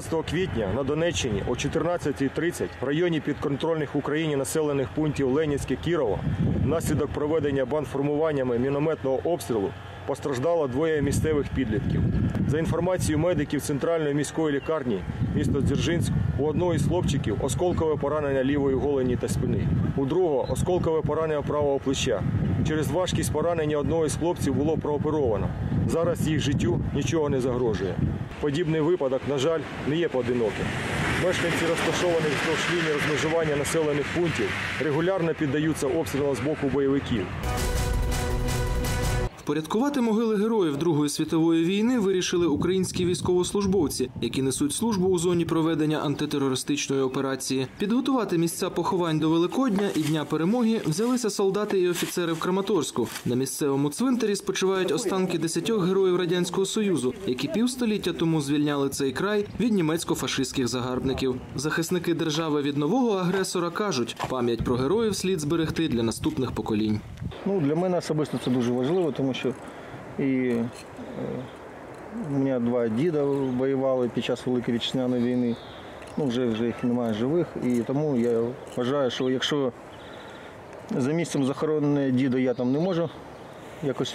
14 квітня на Донеччині о 14.30 в районі підконтрольних Україні населених пунктів Ленінське Кірова внаслідок проведення бандформуваннями мінометного обстрілу постраждало двоє місцевих підлітків. За інформацією медиків центральної міської лікарні міста Дзержинськ, у одного із хлопчиків осколкове поранення лівої голені та спини, у другого осколкове поранення правого плеча. Через важкість поранення одного із хлопців було прооперовано. Зараз їх життю нічого не загрожує. Подібний випадок, на жаль, не є поодиноким. Мешканці розташованих вздовж лінії розмежування населених пунктів регулярно піддаються обстрілам з боку бойовиків. Впорядкувати могили героїв Другої світової війни вирішили українські військовослужбовці, які несуть службу у зоні проведення антитерористичної операції. Підготувати місця поховань до Великодня і Дня перемоги взялися солдати і офіцери в Краматорську. На місцевому цвинтарі спочивають останки десятьох героїв радянського союзу, які півстоліття тому звільняли цей край від німецько-фашистських загарбників. Захисники держави від нового агресора кажуть, пам'ять про героїв слід зберегти для наступних поколінь. Ну, для мене особисто це дуже важливо, тому і е, у мене два діда воювали під час Великої вітчизняної війни. Ну, вже, вже їх немає живих. І тому я вважаю, що якщо за місцем захоронення діда я там не можу якось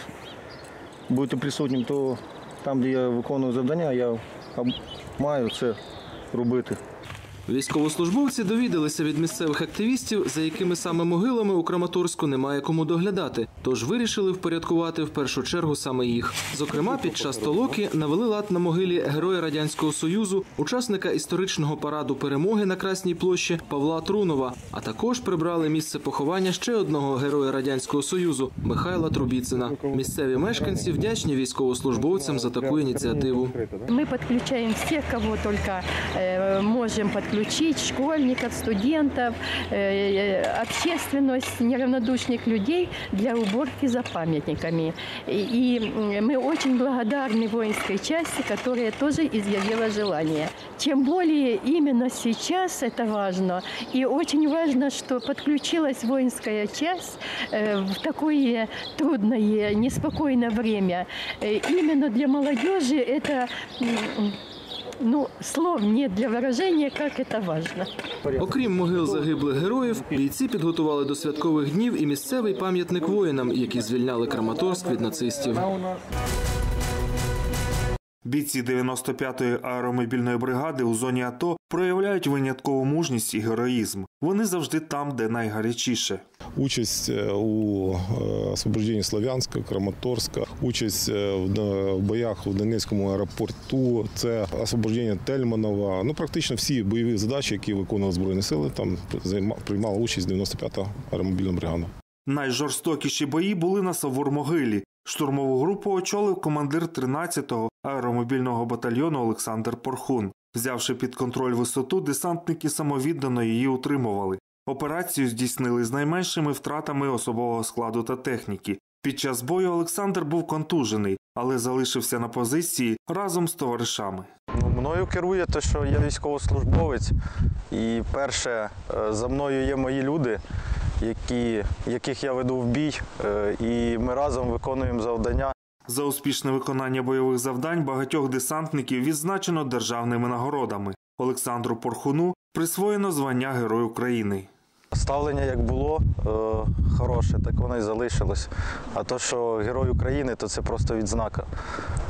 бути присутнім, то там, де я виконую завдання, я маю це робити. Військовослужбовці довідалися від місцевих активістів, за якими саме могилами у Краматорську немає кому доглядати, тож вирішили впорядкувати в першу чергу саме їх. Зокрема, під час толоки навели лад на могилі героя радянського союзу, учасника історичного параду перемоги на Красній площі Павла Трунова, а також прибрали місце поховання ще одного героя радянського союзу Михайла Трубіцина. Місцеві мешканці вдячні військовослужбовцям за таку ініціативу. Мы подключаем всех, кого только э, можем подключить, школьников, студентов, э, э, общественность, неравнодушных людей для уборки за памятниками. И, мы очень благодарны воинской части, которая тоже изъявила желание. Тем более именно сейчас это важно. И очень важно, что подключилась воинская часть э, в такое трудное, неспокойное время. Именно для молодежи это ну, слов нет для выражения, как это важно. Окрім могил загиблих героїв, бійці підготували до святкових днів і місцевий пам'ятник воїнам, які звільняли Краматорськ від нацистів. Бійці 95-ї аеромобільної бригади у зоні АТО проявляють виняткову мужність і героїзм. Вони завжди там, де найгарячіше. Участь е, у е, освобожденні Слов'янська, Краматорська, участь е, в боях в Донецькому аеропорту, це освобождення Тельманова. Ну практично всі бойові задачі, які виконували збройні сили, там приймала участь 95-та аеромобільна бригада. Найжорстокіші бої були на Савур-Могилі. Штурмову групу очолив командир 13-го аеромобільного батальйону Олександр Порхун. Взявши під контроль висоту, десантники самовіддано її утримували. Операцію здійснили з найменшими втратами особового складу та техніки. Під час бою Олександр був контужений, але залишився на позиції разом з товаришами. Ну, мною керує те, що я військовослужбовець, і перше, е, за мною є мої люди, які, яких я веду в бій, е, і ми разом виконуємо завдання. За успішне виконання бойових завдань багатьох десантників відзначено державними нагородами. Олександру Порхуну присвоєно звання Герой України. Ставлення як було е, хороше, так воно і залишилось. А то, що герой України, то це просто відзнака.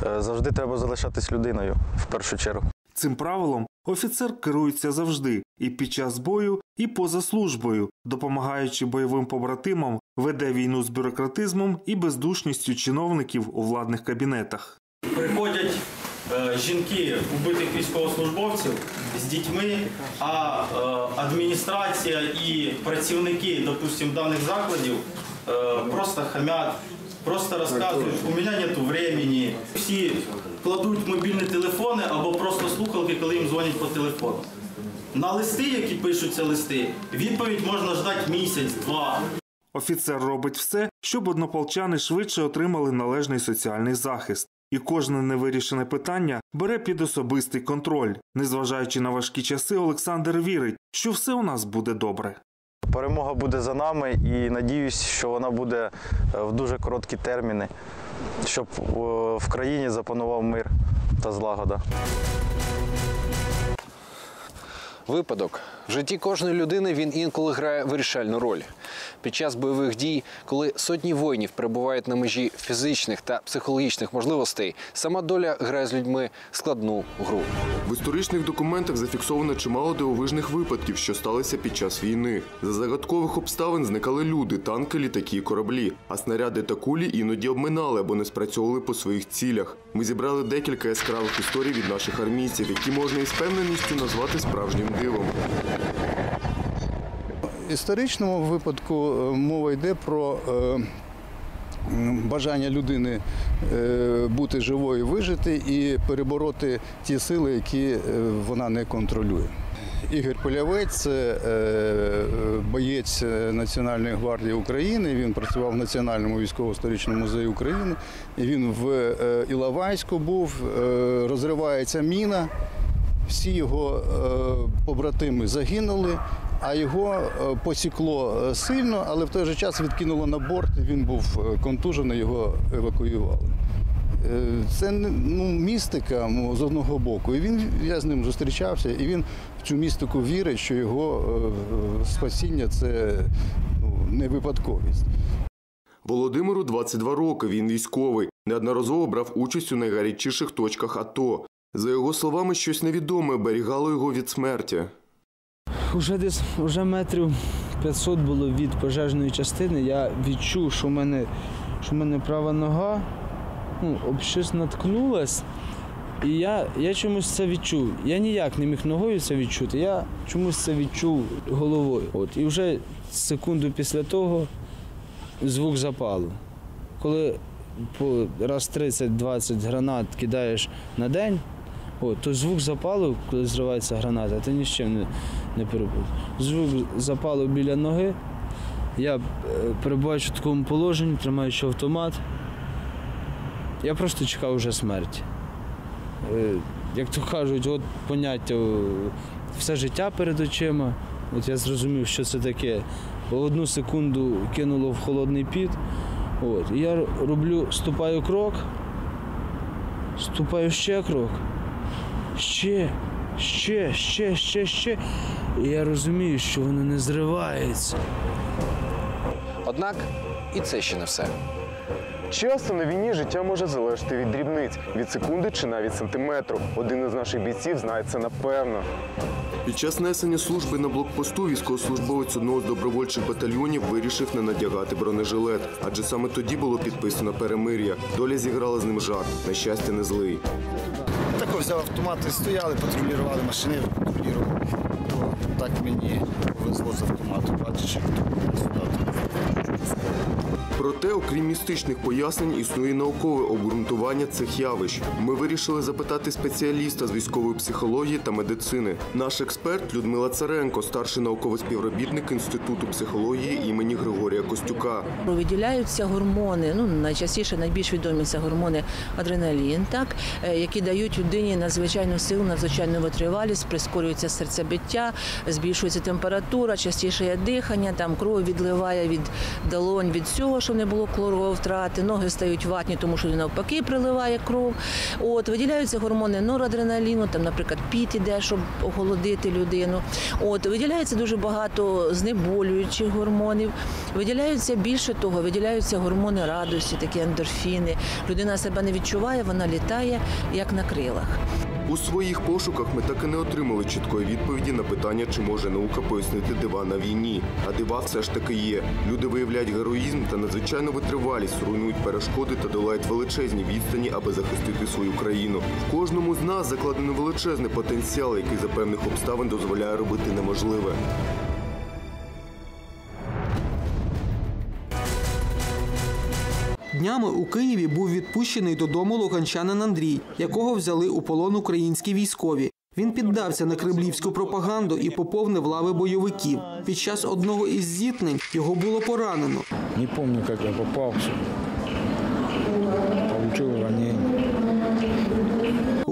Е, завжди треба залишатись людиною в першу чергу. Цим правилом офіцер керується завжди і під час бою, і поза службою, допомагаючи бойовим побратимам, веде війну з бюрократизмом і бездушністю чиновників у владних кабінетах. приходять е, жінки убитих військовослужбовців з дітьми, а е, адміністрація і працівники, допустим, даних закладів е, просто хамять, просто розказують, у мене нету времени. Всі кладуть мобільні телефони або просто слухалки, коли їм дзвонять по телефону. На листи, які пишуться листи, відповідь можна ждати місяць-два. Офіцер робить все, щоб однополчани швидше отримали належний соціальний захист. І кожне невирішене питання бере під особистий контроль. Незважаючи на важкі часи, Олександр вірить, що все у нас буде добре. Перемога буде за нами і надіюсь, що вона буде е, в дуже короткі терміни, щоб е, в країні запанував мир та злагода. Випадок в житті кожної людини він інколи грає вирішальну роль. Під час бойових дій, коли сотні воїнів перебувають на межі фізичних та психологічних можливостей, сама доля грає з людьми складну гру. В історичних документах зафіксовано чимало дивовижних випадків, що сталися під час війни. За загадкових обставин зникали люди, танки, літаки кораблі. А снаряди та кулі іноді обминали або не спрацьовували по своїх цілях. Ми зібрали декілька яскравих історій від наших армійців, які можна із певненістю назвати справжнім дивом. В історичному випадку е, мова йде про е, бажання людини е, бути живою, вижити і перебороти ті сили, які вона не контролює. Ігор Полявець боєць Національної гвардії України. Він працював в Національному військово-історичному музеї України. Він в Іловайську був, розривається міна. Всі його е, побратими загинули, а його е, посікло е, сильно, але в той же час відкинуло на борт. Він був контужений, його евакуювали. Це ну, містика з одного боку. І він, я з ним зустрічався, і він в цю містику вірить, що його спасіння це ну, не випадковість. Володимиру 22 роки. Він військовий. Неодноразово брав участь у найгарячіших точках АТО. За його словами, щось невідоме оберігало його від смерті. Уже десь уже метрів 500 було від пожежної частини. Я відчув, що в мене, що в мене права нога ну, об щось наткнулась. І я, я чомусь це відчув. Я ніяк не міг ногою це відчути. Я чомусь це відчув головою. От. І вже секунду після того звук запалу. Коли по раз 30-20 гранат кидаєш на день, то звук запалу, коли зривається граната, ти ні з чим не, не перебудеш. Звук запалу біля ноги. Я е, перебуваючи в такому положенні, тримаючи автомат. Я просто чекав вже смерті. Е, Як то кажуть, от поняття все життя перед очима. От я зрозумів, що це таке. Одну секунду кинуло в холодний піт. От. Я роблю, ступаю крок, ступаю ще крок, ще, ще, ще, ще, ще. І я розумію, що воно не зривається. Однак і це ще не все. Часто на війні життя може залежати від дрібниць, від секунди чи навіть сантиметру. Один із наших бійців знає це напевно. Під час несення служби на блокпосту військовослужбовець одного з добровольчих батальйонів вирішив не надягати бронежилет, адже саме тоді було підписано перемир'я. Доля зіграла з ним жарт. На щастя, не злий. Тако взяв автомат і стояли, патрулювали машини, патрулювали. Так мені повезло з автоматом, бачиш, як тут сюди. Проте, окрім містичних пояснень, існує наукове обґрунтування цих явищ. Ми вирішили запитати спеціаліста з військової психології та медицини. Наш експерт Людмила Царенко, старший науковий співробітник Інституту психології імені Григорія Костюка. Виділяються гормони. Ну найчастіше найбільш відомі це гормони адреналін, так е, які дають людині надзвичайну силу, надзвичайну витривалість, прискорюється серцебиття, збільшується температура, частіше є дихання, там кров відливає від долонь від цього, щоб не було втрати, ноги стають ватні, тому що навпаки приливає кров. От виділяються гормони норадреналіну, там, наприклад, піт іде, щоб охолодити людину. От виділяється дуже багато знеболюючих гормонів. Виділяються більше того, виділяються гормони радості, такі ендорфіни. Людина себе не відчуває, вона літає як на крилах. У своїх пошуках ми так і не отримали чіткої відповіді на питання, чи може наука пояснити дива на війні. А дива все ж таки є. Люди виявляють героїзм та надзвичайну витривалість, руйнують перешкоди та долають величезні відстані, аби захистити свою країну. В кожному з нас закладено величезний потенціал, який за певних обставин дозволяє робити неможливе. Днями у Києві був відпущений додому луганчанин Андрій, якого взяли у полон українські військові. Він піддався на кремлівську пропаганду і поповнив лави бойовиків. Під час одного із зіткнень його було поранено. Не пам'ятаю, як я попав. Получив ранение.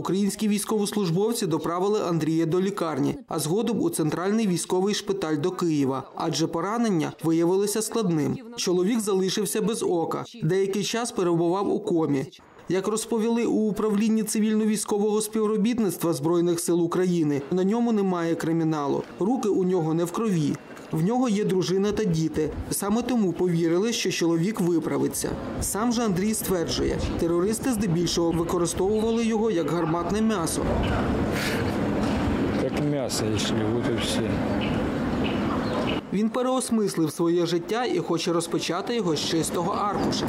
Українські військовослужбовці доправили Андрія до лікарні, а згодом у центральний військовий шпиталь до Києва, адже поранення виявилося складним. Чоловік залишився без ока. Деякий час перебував у комі. Як розповіли у управлінні цивільно-військового співробітництва Збройних сил України, на ньому немає криміналу. Руки у нього не в крові. В нього є дружина та діти. Саме тому повірили, що чоловік виправиться. Сам же Андрій стверджує, терористи здебільшого використовували його як гарматне м'ясо. Як мясо, якщо вот все. Він переосмислив своє життя і хоче розпочати його з чистого аркуша.